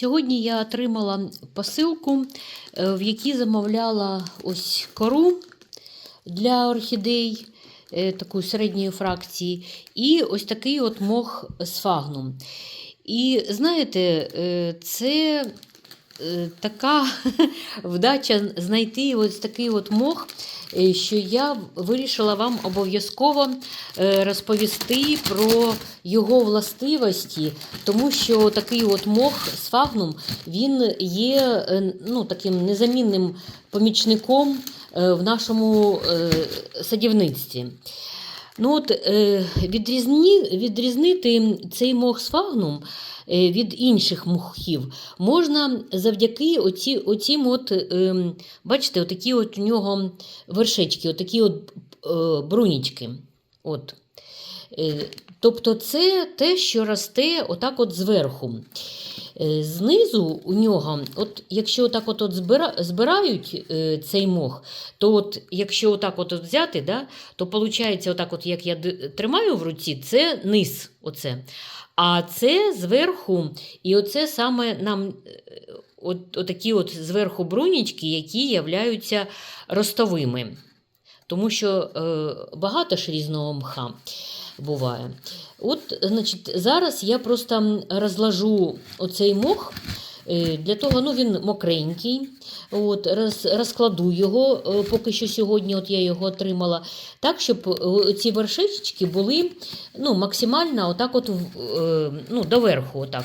Сьогодні я отримала посилку, е, в якій замовляла ось кору для орхідей е, такої середньої фракції, і ось такий от мох з фагном. І знаєте, е, це така вдача знайти ось такий от мох, що я вирішила вам обов'язково е, розповісти про його властивості, тому що такий от мох з фагном він є е, ну, таким незамінним помічником е, в нашому е, садівництві. Ну от, е, відрізні, відрізнити цей мох е, від інших мохів можна завдяки оці, оцім от, е, бачите, отакі от у нього вершечки, отакі от е, брунічки. От. Е, тобто це те, що росте отак от зверху. Е, Знизу у нього, от якщо отак от, збирають е, цей мох, то от якщо отак от, от взяти, да, то виходить, отак от, як я тримаю в руці, це низ. Оце. А це зверху, і оце саме нам е, от, отакі от зверху брунічки, які являються ростовими. Тому що е, багато ж різного мха буває. От, значить, зараз я просто розложу оцей мох. Е, Для того, ну він мокренький. От, роз, розкладу його, е, поки що сьогодні от я його отримала, так, щоб е, ці вершечки були ну, максимально отак от, ну, доверху. Отак.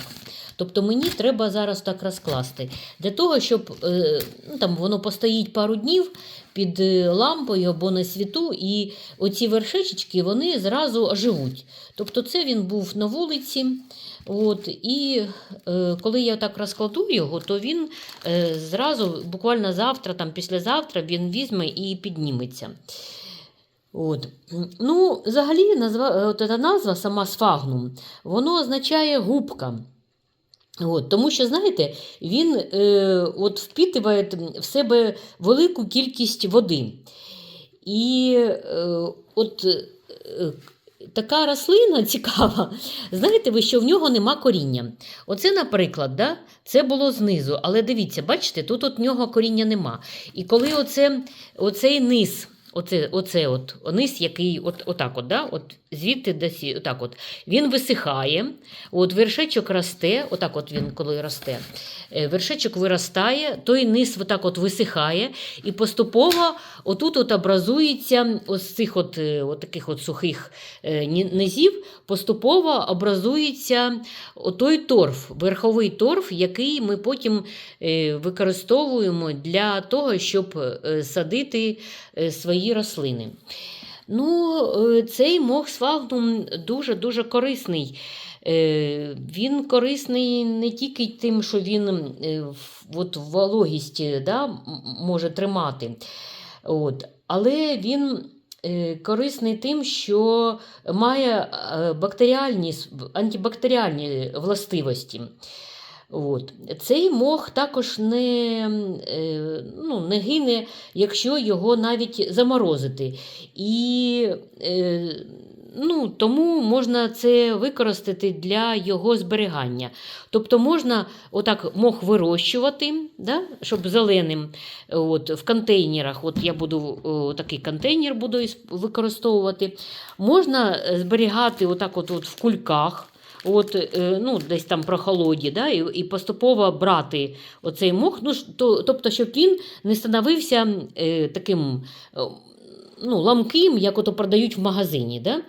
Тобто мені треба зараз так розкласти. Для того, щоб ну, там, воно постоїть пару днів під е, лампою або на світу, і оці вершечки вони зразу оживуть. Тобто це він був на вулиці. От, і е, коли я так розкладу його, то він е, зразу, буквально завтра, там, післязавтра, він візьме і підніметься. От. Ну, взагалі, назва, е, от назва сама сфагнум, воно означає губка. От, тому що, знаєте, він е, от впітує в себе велику кількість води. І е, от е, така рослина цікава. Знаєте ви, що в нього нема коріння. Оце, наприклад, да, це було знизу, але дивіться, бачите, тут от в нього коріння нема. І коли оце, оцей низ. Оце, оце от, низ, який от, отак от, да? от звідти до отак от, він висихає, от вершечок росте, отак от він коли росте, е, вершечок виростає, той низ отак от висихає, і поступово отут от образується ось цих от, е, от таких от сухих е, низів, поступово образується той торф, верховий торф, який ми потім використовуємо для того, щоб садити е, свої рослини. Ну, е, цей мох сфагнум дуже-дуже корисний. Е, Він корисний не тільки тим, що він е, от вологість да, може тримати, от, але він корисний тим, що має бактеріальні, антибактеріальні властивості. От. Цей мох також не, е, ну, не гине, якщо його навіть заморозити. І е, ну, тому можна це використати для його зберігання. Тобто можна отак мох вирощувати, да, щоб зеленим от, в контейнерах, от я буду такий контейнер буду використовувати. Можна зберігати отак от, от в кульках. От, е, ну, десь там прохолоді, да, і, і поступово брати оцей мох, ну, то, тобто, щоб він не становився е, таким е, ну, ламким, як ото продають в магазині. Да?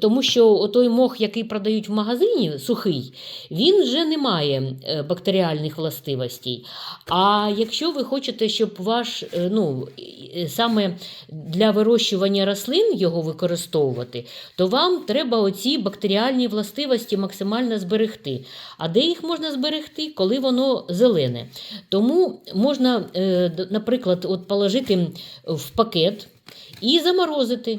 Тому що той мох, який продають в магазині, сухий, він вже не має е, бактеріальних властивостей. А якщо ви хочете, щоб ваш е, ну, саме для вирощування рослин його використовувати, то вам треба оці бактеріальні властивості максимально зберегти. А де їх можна зберегти, коли воно зелене? Тому можна, е, наприклад, от положити в пакет і заморозити.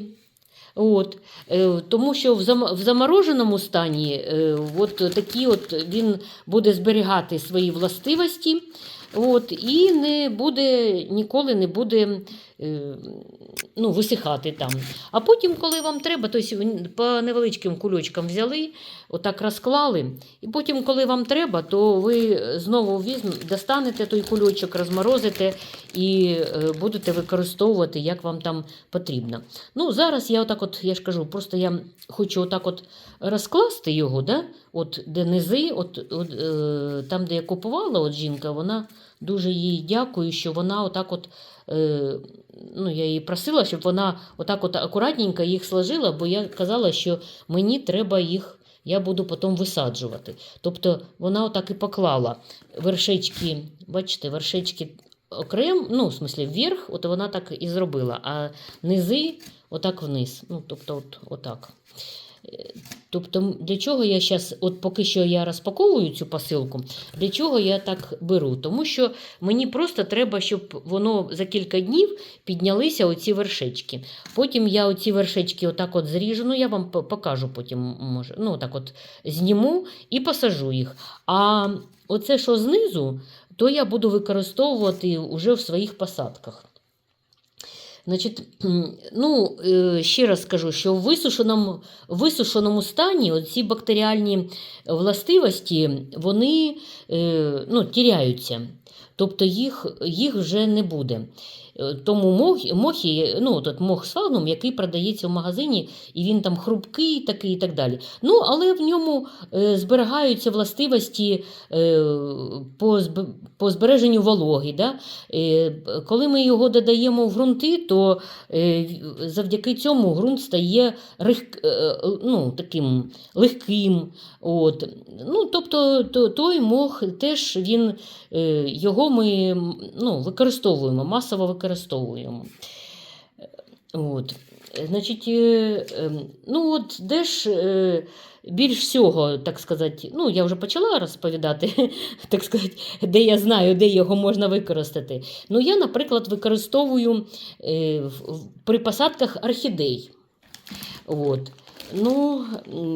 От, е, тому що в, зам, в замороженому стані е, от такі от він буде зберігати свої властивості. От, і не буде, ніколи не буде е, ну, висихати там. А потім, коли вам треба, то по невеличким кульочкам взяли, отак розклали. І потім, коли вам треба, то ви знову достанете той кульочок, розморозите і е, будете використовувати, як вам там потрібно. Ну, Зараз я отак, от, я ж кажу, просто я хочу отак от розкласти його, да? от, де низи, от, от, е, там, де я купувала, от жінка, вона дуже їй дякую, що вона отак от. Е, ну, я її просила, щоб вона отак от акуратненько їх сложила, бо я казала, що мені треба їх, я буду потім висаджувати. Тобто вона отак і поклала вершечки, бачите, вершечки окрем, ну, в смислі, вверх, от вона так і зробила, а низи отак вниз. Ну, тобто, от, отак. Тобто, для чого я зараз, от поки що я розпаковую цю посилку, для чого я так беру? Тому що мені просто треба, щоб воно за кілька днів піднялися оці вершечки. Потім я оці вершечки отак от зріжу, ну я вам покажу потім, може, ну так от зніму і посажу їх. А оце, що знизу, то я буду використовувати вже в своїх посадках. Значить, ну, е, ще раз скажу, що в висушеному, висушеному стані ці бактеріальні властивості вони е, ну, тіряються. Тобто їх, їх вже не буде. Е, Тому мох, мохи, ну, от мох з фагном, який продається в магазині, і він там хрупкий такий і так далі. Ну, але в ньому е, зберігаються властивості е, по, зб- по збереженню вологи. Да? Коли ми його додаємо в ґрунти, то завдяки цьому ґрунт стає ну, таким легким. От. Ну, тобто то- той мох теж він, його ми ну, використовуємо, масово використовуємо. От. Значить, е, ем, ну от де ж е, більш всього, так сказати, ну я вже почала розповідати, так сказати, де я знаю, де його можна використати. Ну, я, наприклад, використовую е, при посадках орхідей. От. Ну,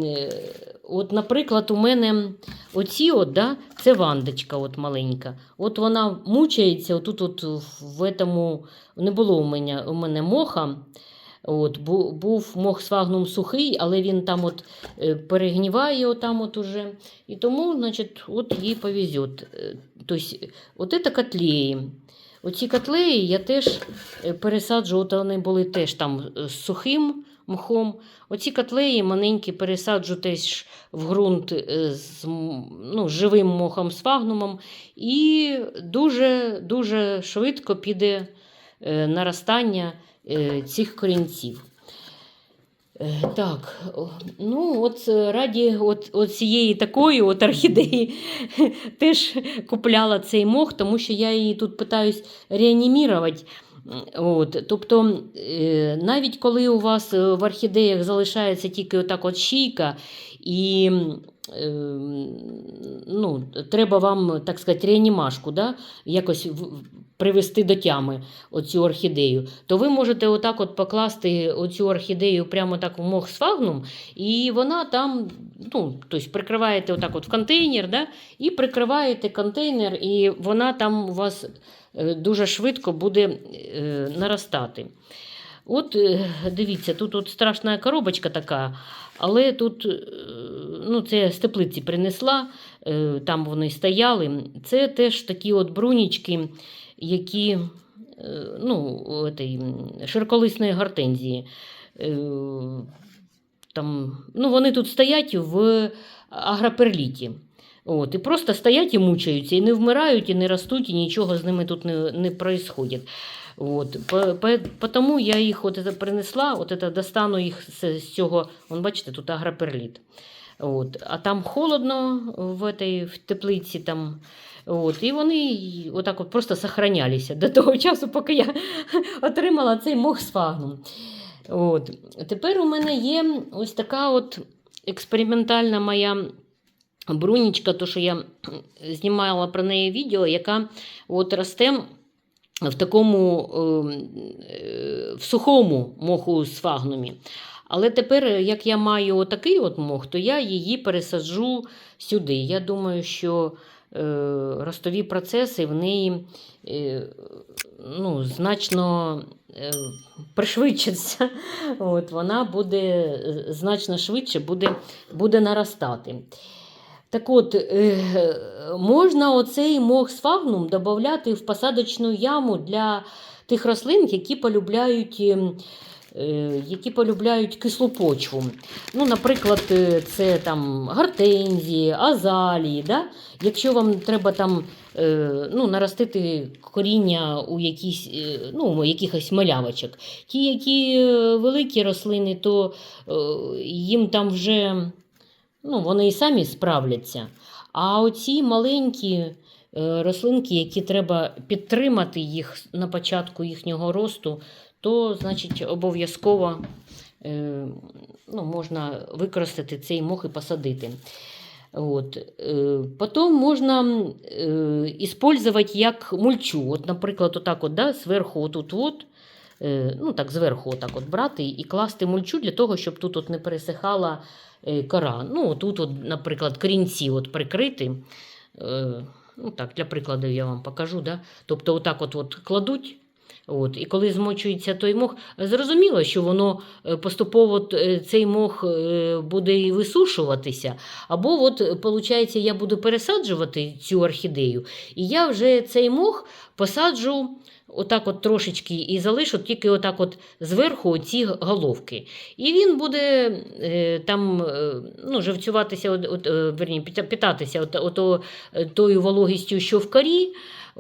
е, от, наприклад, у мене оці от, да, це вандочка от маленька. От вона мучається, отут от в этому, не було у мене, у мене моха. От, був мох сфагнум сухий, але він там от е, перегніває отам от уже. І тому, значить, от їй повезет. Тобто, от це котлеї. Оці котлеї я теж е, пересаджу, от вони були теж там з сухим мхом. Оці котлеї маленькі пересаджу теж в ґрунт е, з ну, живим мохом сфагнумом. І дуже, дуже швидко піде е, наростання е, цих корінців. Так, ну от раді от, от цієї такої от орхідеї теж купляла цей мох, тому що я її тут питаюсь реанімірувати. От, тобто, е, навіть коли у вас е, в орхідеях залишається тільки отак от шийка, і е, ну, треба вам, так сказати, реанімашку, да? якось привести до тями оцю орхідею, то ви можете отак от покласти оцю орхідею прямо так в мох сфагнум, і вона там, ну, тобто прикриваєте отак от в контейнер, да? і прикриваєте контейнер, і вона там у вас е, дуже швидко буде е, наростати. От е, дивіться, тут от страшна коробочка така, але тут е, ну, це з теплиці принесла, е, там вони стояли. Це теж такі от брунічки, які е, ну, этой, широколисної гортензії. Там, ну, вони тут стоять в агроперліті. От, і просто стоять і мучаються, і не вмирають, і не ростуть, і нічого з ними тут не, не. От, по, по, тому я їх от это принесла, от это достану їх з, з цього, вон, бачите, тут агроперліт. От, а там холодно в, этой, в теплиці. Там, от, і вони отак от просто сохранялися до того часу, поки я отримала цей мох з фагном. От. Тепер у мене є ось така от експериментальна моя брунічка, то що я знімала про неї відео, яка от росте в такому ем, е, в сухому моху з фагнумі. Але тепер, як я маю отакий от мох, то я її пересаджу сюди. Я думаю, що ростові процеси в неї е, ну, значно е, пришвидшаться. От, вона буде е, значно швидше буде, буде наростати. Так от, е, можна оцей мох сфагнум додати в посадочну яму для тих рослин, які полюбляють. ем, е, Які полюбляють кислу почву. Ну, Наприклад, е, це там гортензії, азалії. Да? Якщо вам треба там ну, наростити коріння у якісь, ну, у якихось малявочок, ті, які великі рослини, то їм там вже ну, вони і самі справляться. А оці маленькі е, рослинки, які треба підтримати їх на початку їхнього росту, то значить обов'язково е, ну, можна використати цей мох і посадити. От. Е, Потім можна использовать як мульчу. От, наприклад, отак от, да, зверху отут от, ну так, зверху отак от брати і класти мульчу для того, щоб тут от не пересихала кора. Ну, тут, от, наприклад, корінці от прикрити. Е, ну, так, Для прикладу я вам покажу. Да? Тобто, отак от, от кладуть. От, і коли змочується той мох, зрозуміло, що воно е, поступово е, цей мох е, буде і висушуватися. Або, от, виходить, я буду пересаджувати цю орхідею, і я вже цей мох посаджу отак от трошечки і залишу тільки отак от зверху ці головки. І він буде е, там е, ну, живцюватися, от, от, верні, питатися от, ото, е, тою вологістю, що в корі.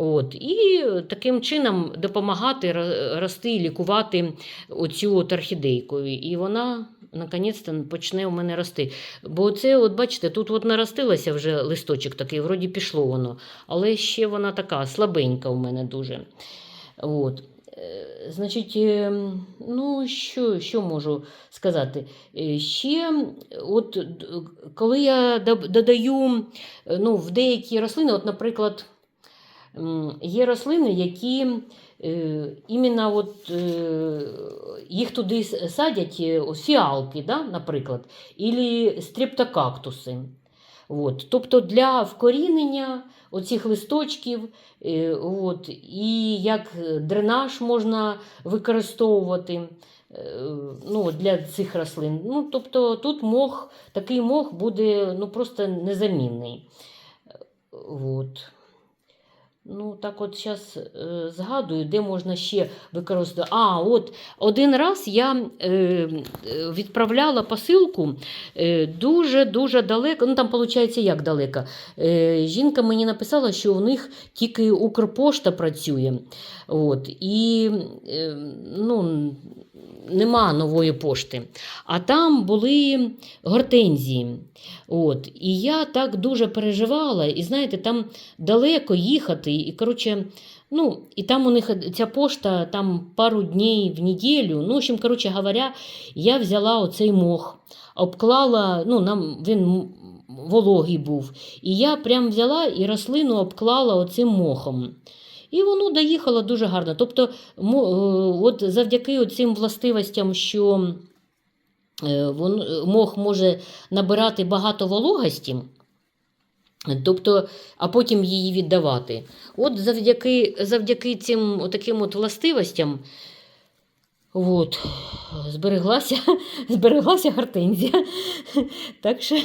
От, і таким чином допомагати рости і лікувати оцю от орхідейку. І вона наконець-то почне у мене рости. Бо це, от бачите, тут от наростилося вже листочок такий, вроді пішло воно, але ще вона така слабенька у мене дуже. От. Е, Значить, е, ну що, що можу сказати? Е, Ще, от, коли я додаю ну, в деякі рослини, от, наприклад, є рослини, які е, іменно от, е, їх туди садять е, фіалки, да, наприклад, і стрептокактуси. От. Тобто для вкорінення оцих листочків, от, і як дренаж можна використовувати ну, для цих рослин. Ну, тобто тут мох, такий мох буде ну, просто незамінний. От. Ну, так от зараз е, згадую, де можна ще використовувати. А, от один раз я е, відправляла посилку дуже-дуже далеко. Ну, там, виходить, як далеко. Е, жінка мені написала, що у них тільки Укрпошта працює. От, і е, ну, нема нової пошти. А там були гортензії. От, і я так дуже переживала, і знаєте, там далеко їхати, і коротше, ну, і там у них ця пошта там пару днів в неділю. Ну, в общем, коротше говоря, я взяла оцей мох, обклала, ну, нам він вологий був. І я прям взяла і рослину обклала оцим мохом. І воно доїхало дуже гарно. Тобто, е, от завдяки цим властивостям, що е, мох може набирати багато вологості, тобто, а потім її віддавати. От завдяки, завдяки цим таким от властивостям от, збереглася, збереглася гортензія. Так що,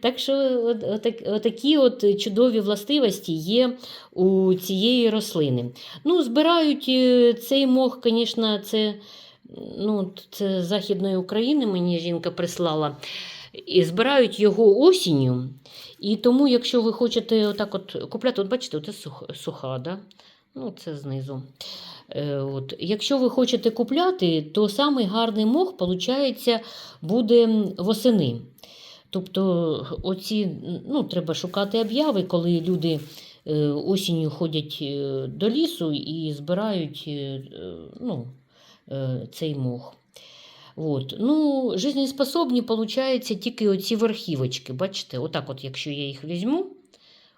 так що от, отак, отакі от чудові властивості є у цієї рослини. Ну, збирають е, цей мох, звісно, це, ну, це Західної України мені жінка прислала. І збирають його осінню. І тому, якщо ви хочете отак от купляти, от бачите, це суха, да? ну, це знизу. Е, От. Якщо ви хочете купляти, то самий гарний мох, виходить, буде восени. Тобто, оці, ну, треба шукати обяви, коли люди е, осінню ходять е, до лісу і збирають ну, цей мох. От. Ну, жизнеспособні, виходить, тільки оці верхівочки. Бачите, отак, от, якщо я їх візьму,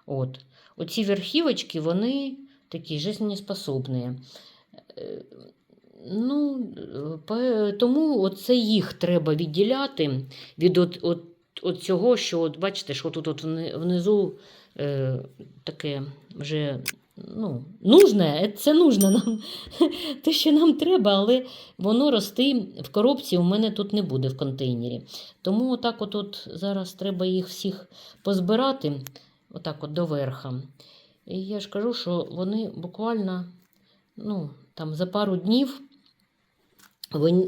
от, оці верхівочки, вони такі жизнеспособні. Е, Ну, тому оце їх треба відділяти від от, от, от цього, що от, бачите, що тут от внизу е, таке вже ну, нужне, це нужне нам, те, що нам треба, але воно рости в коробці у мене тут не буде в контейнері. Тому отак от, от зараз треба їх всіх позбирати, отак от до верха. І я ж кажу, що вони буквально ну, там, за пару днів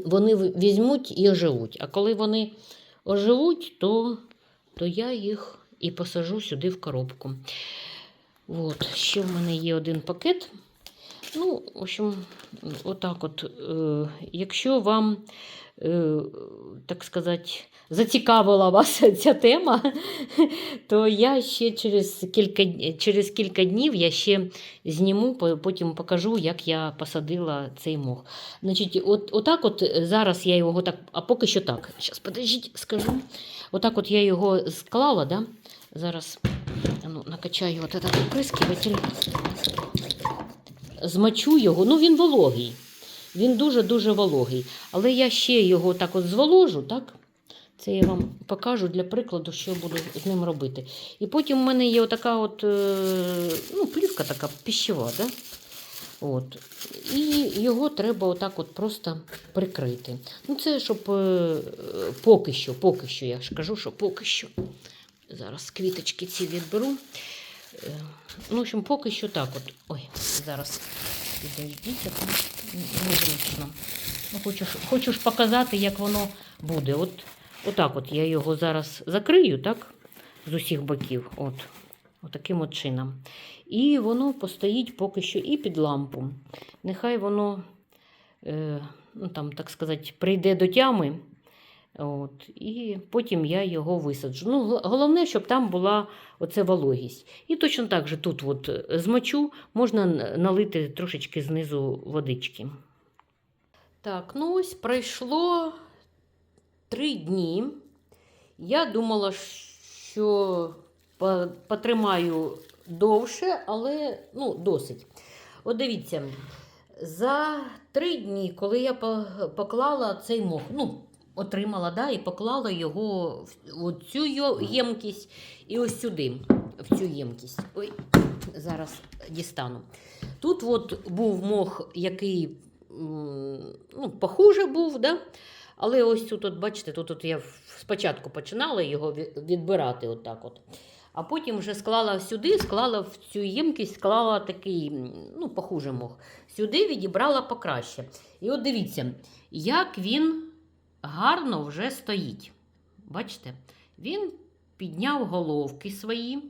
вони візьмуть і оживуть. А коли вони оживуть, то, то я їх і посажу сюди в коробку. От, ще в мене є один пакет. Ну, в общем, отак от. Е, якщо вам, е, так сказати, зацікавила вас ця тема, то я ще через кілька, через кілька днів я ще зніму, по- потім покажу, як я посадила цей мох. Значить, от, отак от зараз я його так, а поки що так. Зараз, подождіть, скажу. Отак от я його склала, да? зараз ну, накачаю от этот оприскиватель, змочу його, ну він вологий. Він дуже-дуже вологий. Але я ще його так от зволожу, так? Це я вам покажу для прикладу, що я буду з ним робити. І потім в мене є отака от, е, ну, плівка така піщева, да? От. І його треба отак от просто прикрити. Ну, це щоб е, поки що, поки що, я ж кажу, що поки що. Зараз квіточки ці відберу. Е, Ну, в общем, поки що так от. Ой, зараз підождіть, незручно. Ну, хочу, хочу ж показати, як воно буде. От, отак от я його зараз закрию, так? З усіх боків. От. Отаким от чином. І воно постоїть поки що і під лампу. Нехай воно, е, ну, там, так сказати, прийде до тями. От, і потім я його висаджу. Ну, головне, щоб там була оце вологість. І точно так же тут от е, змочу, можна налити трошечки знизу водички. Так, ну ось пройшло три дні. Я думала, що потримаю довше, але ну, досить. От дивіться, за три дні, коли я поклала цей мох, ну, отримала, да, і поклала його в цю ємкість і ось сюди, в цю ємкість. Ой, зараз дістану. Тут от був мох, який ну, похуже був, да? але ось тут, от, бачите, тут от я спочатку починала його відбирати отак от. А потім вже склала сюди, склала в цю ємкість, склала такий, ну, похуже мох. Сюди відібрала покраще. І от дивіться, як він гарно вже стоїть. Бачите? Він підняв головки свої.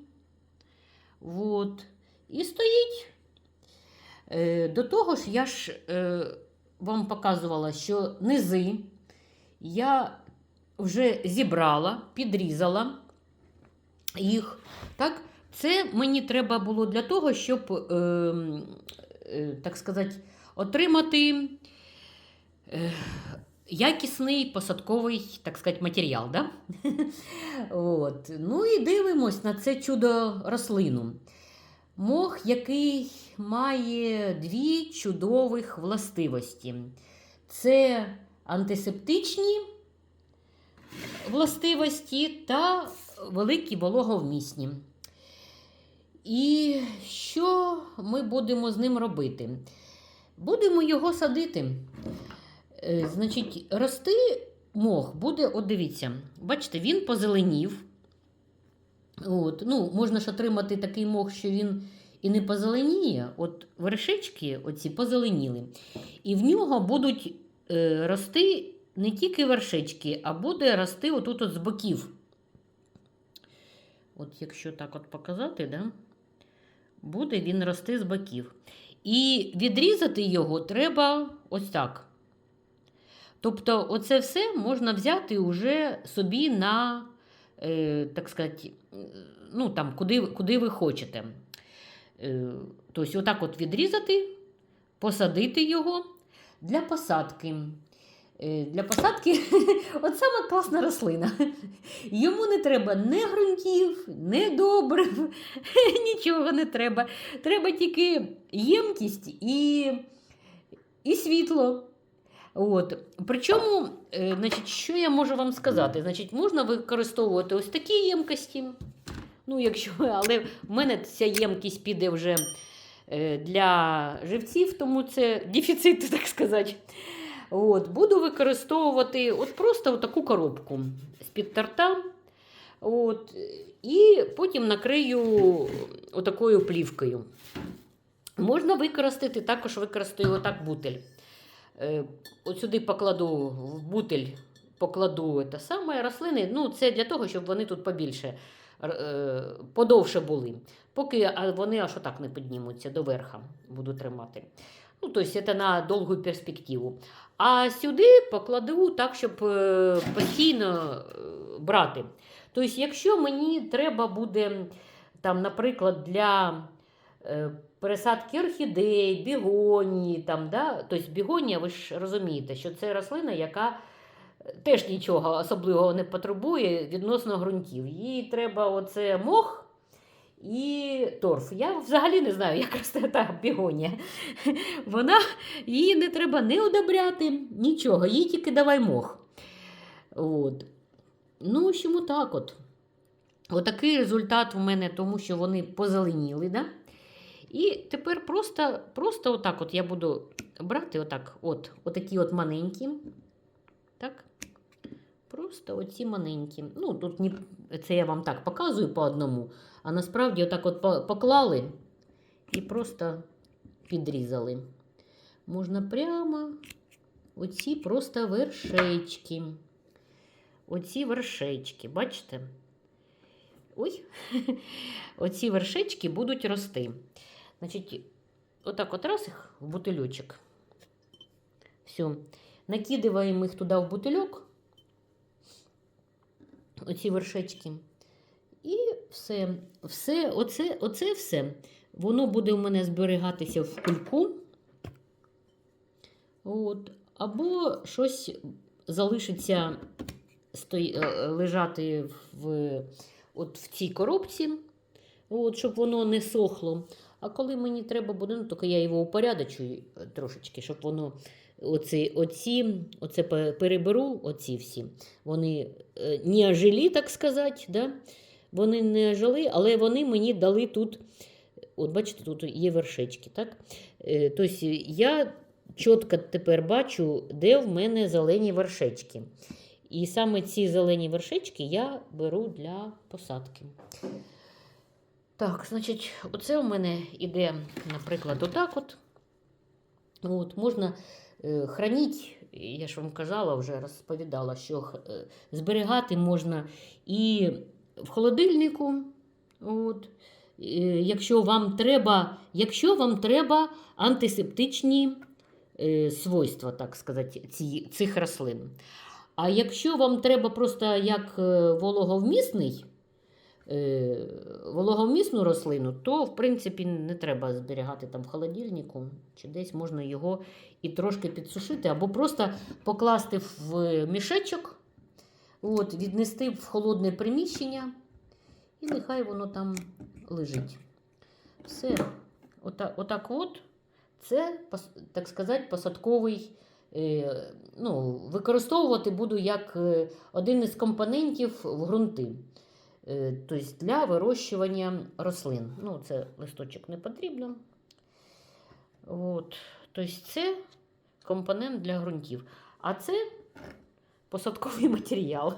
От. І стоїть. Е, до того ж, я ж е, вам показувала, що низи я вже зібрала, підрізала їх. Так? Це мені треба було для того, щоб, е, е, так сказати, отримати якісний посадковий, так сказати, матеріал. Да? От. Ну і дивимось на це чудо рослину. Мох, який має дві чудових властивості. Це антисептичні властивості та великі вологовмісні. І що ми будемо з ним робити? Будемо його садити. Е, Значить, рости мох буде, от дивіться, бачите, він позеленів. От, ну, можна ж отримати такий мох, що він і не позеленіє. От вершечки оці позеленіли. І в нього будуть е, рости не тільки вершечки, а буде рости отут от з боків. От якщо так от показати, да? буде він рости з боків. І відрізати його треба ось так. Тобто, оце все можна взяти уже собі на, е, так сказати, ну, там, куди, куди ви хочете. Е, тобто, отак от відрізати, посадити його для посадки. Е, Для посадки от саме класна рослина. Йому не треба ні ґрунтів, ні добрив, нічого не треба. Треба тільки ємкість і, і світло. От. Причому, е, значить, що я можу вам сказати? Значить, можна використовувати ось такі ємкості. Ну, якщо, але в мене ця ємкість піде вже е, для живців, тому це дефіцит, так сказати. От, буду використовувати от просто таку коробку з-під торта. От, і потім накрию отакою плівкою. Можна використати, також використаю отак бутель. Е, От сюди покладу в бутель, покладу те саме рослини. Ну, це для того, щоб вони тут побільше, е, подовше були. Поки вони аж отак не піднімуться до верха, буду тримати. Ну, тобто це на довгу перспективу. А сюди покладу так, щоб е, постійно брати. Тобто, якщо мені треба буде, там, наприклад, для пересадки орхідей, бігонії, там, да? тобто бігонія, ви ж розумієте, що це рослина, яка е, теж нічого особливого не потребує відносно ґрунтів. Їй треба оце мох. І торф. Я взагалі не знаю, як росте та бігонія. Вона її не треба не удобряти, нічого, їй тільки давай мох. От. Ну, в общем, отак от. Отакий результат у мене, тому що вони позеленіли. Да? І тепер просто просто отак от я буду брати отак, от, отакі от маленькі. Так. Просто оці маленькі. Ну, тут не, це я вам так показую по одному, а насправді отак от поклали і просто підрізали. Можна прямо оці просто вершечки. Оці вершечки, бачите? Ой, оці вершечки будуть рости. Значить, отак от раз їх в бутильочок. Все. Накидываем їх туди в бутильок. Оці вершечки. І все. все оце, оце все. Воно буде у мене зберігатися в кульку. От. Або щось залишиться стої, е, лежати в, от в цій коробці, от, щоб воно не сохло. А коли мені треба буде, ну, тільки я його упорядочую е, трошечки, щоб воно оці, оці, оце переберу, оці всі. Вони е, не ожилі, так сказати. Да? Вони не ожили, але вони мені дали тут. От бачите, тут є вершечки. так? Тобто я чітко тепер бачу, де в мене зелені вершечки. І саме ці зелені вершечки я беру для посадки. Так, значить, оце у мене іде, наприклад, отак от. От, можна е, хранити, я ж вам казала, вже розповідала, що е, зберігати можна і в холодильнику. От, е, якщо вам треба, якщо вам треба антисептичні е, свойства, так сказати, ці, цих рослин. А якщо вам треба просто як е, вологовмісний, вологовмісну рослину, то в принципі не треба зберігати там в холодильнику, чи десь можна його і трошки підсушити, або просто покласти в мішечок, от, віднести в холодне приміщення, і нехай воно там лежить. Все. Отак, отак от. Це, так сказати, посадковий. е, Ну, використовувати буду як е, один із компонентів в ґрунти. Е, Тобто для вирощування рослин. Ну, це листочок не потрібно. От. Тобто це компонент для ґрунтів. А це посадковий матеріал.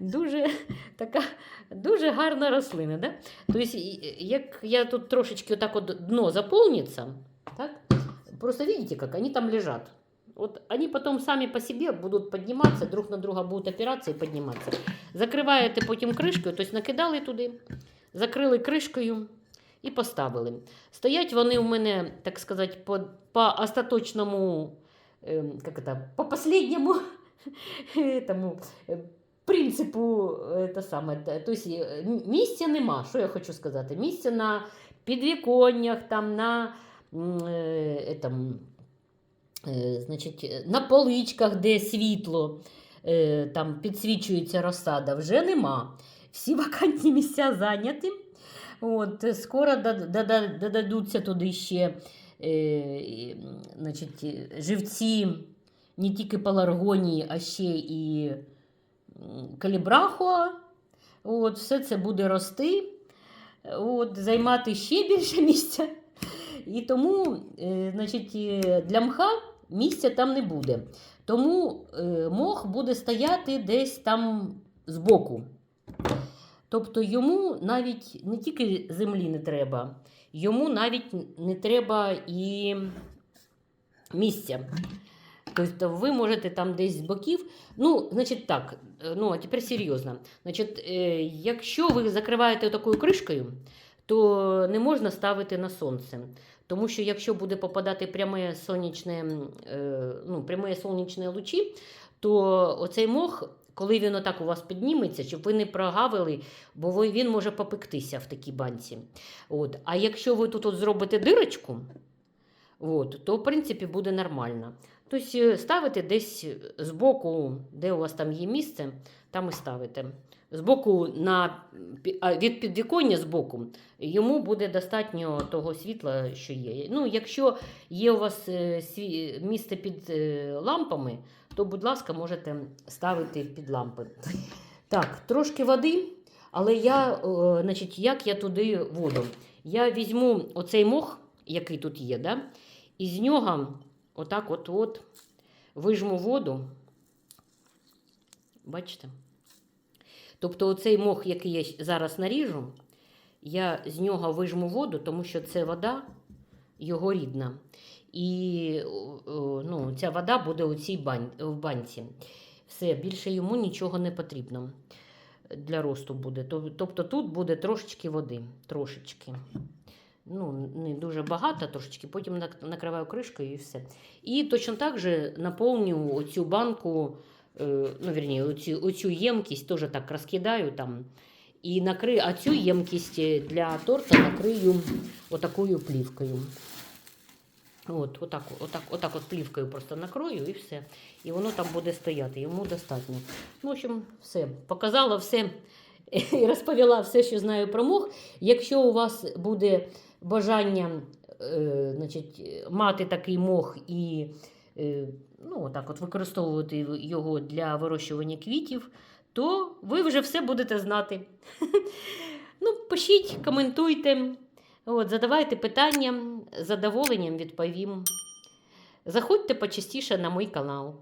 Дуже така дуже гарна рослина. Да? Тобто, як я тут трошечки отак от дно заполнится, так? Просто видите, как они там лежат. Вот они потом сами по себе будут подниматься, друг на друга будут опираться и подниматься. Закриваєте потім кришкою, тобто накидали туди, закрили кришкою і поставили. Стоять вони у мене, так сказати, по, по остаточному, как это, по последнему этому, е, принципу те саме. Тобто е, місця нема, що я хочу сказати. Місця на підвіконнях, там, на, етам, е, значить, е, на поличках, де світло, е, там підсвічується розсада, вже нема. Всі вакантні місця зайняті. От, е, скоро додадуться туди ще е, значить, е, живці не тільки паларгонії, а ще і калібрахуа. От, все це буде рости, от, займати ще більше місця. І тому е, значить, е, для мха місця там не буде. Тому е, мох буде стояти десь там збоку. Тобто йому навіть не тільки землі не треба, йому навіть не треба і місця. Тобто ви можете там десь з боків. Ну, значить так, е, ну а тепер серйозно. Значить, е, якщо ви закриваєте такою кришкою, то не можна ставити на сонце. Тому що якщо буде попадати пряме сонячне, е, ну, пряме сонячне лучі, то оцей мох, коли він отак у вас підніметься, щоб ви не прогавили, бо він може попектися в такій банці. От. А якщо ви тут от зробите дирочку, от, то в принципі буде нормально. Тобто е, ставите десь збоку, де у вас там є місце, там і ставите. Збоку на від підвіконня збоку йому буде достатньо того світла, що є. Ну, якщо є у вас е, місце під е, лампами, то, будь ласка, можете ставити під лампи. Так, трошки води, але я, значить, як я туди воду? Я візьму оцей мох, який тут є, да? і з нього отак от, от вижму воду. Бачите? Тобто оцей мох, який я зараз наріжу, я з нього вижму воду, тому що це вода його рідна. І ну, ця вода буде у цій бань, в банці. Все, більше йому нічого не потрібно для росту буде. Тобто тут буде трошечки води. Трошечки. Ну, не дуже багато, трошечки, потім накриваю кришкою і все. І точно так же наповню оцю банку, е, ну, вірні, оцю, оцю ємкість теж так розкидаю там. І накрию, а цю ємкість е, для торта накрию отакою плівкою. От, отак, отак, отак от плівкою просто накрою і все. І воно там буде стояти, йому достатньо. Ну, в общем, все. Показала все і розповіла все, що знаю про мох. Якщо у вас буде бажання е, значить, мати такий мох і е, ну, отак от використовувати його для вирощування квітів, то ви вже все будете знати. Ну, пишіть, коментуйте, от, задавайте питання, задоволенням відповім. Заходьте почастіше на мій канал.